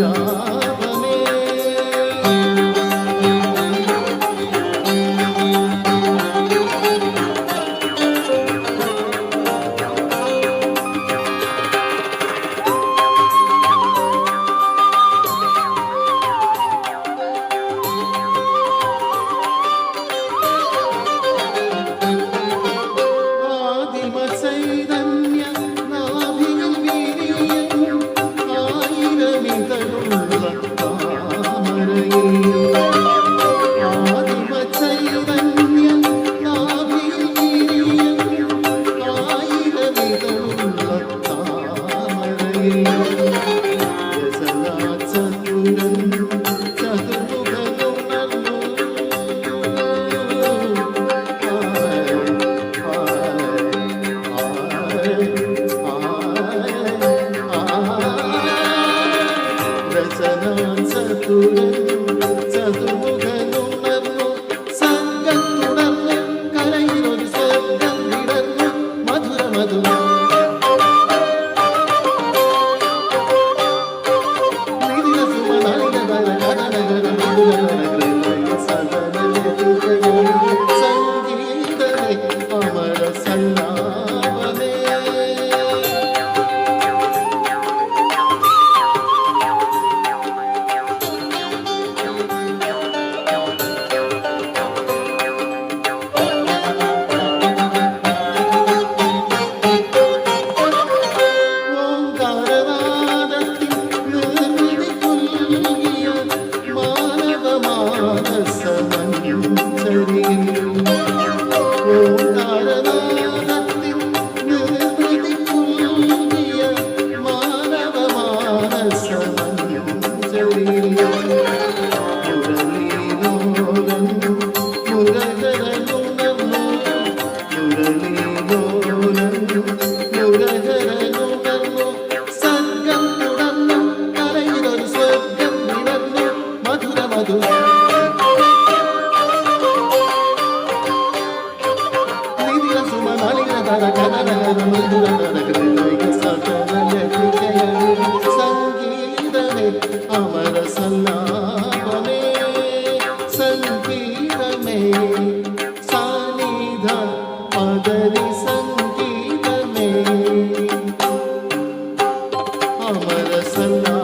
呀 Sakura அமர சல்லாபமே சங்கீதமே. சாநித பதவி சங்கீதமே. அமர சல்லா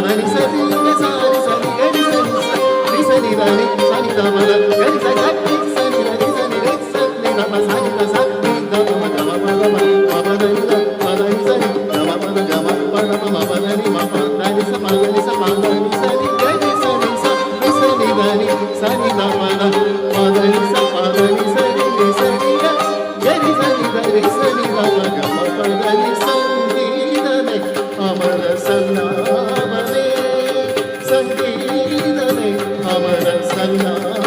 Thank you. சங்கீதனை அமர சன்னா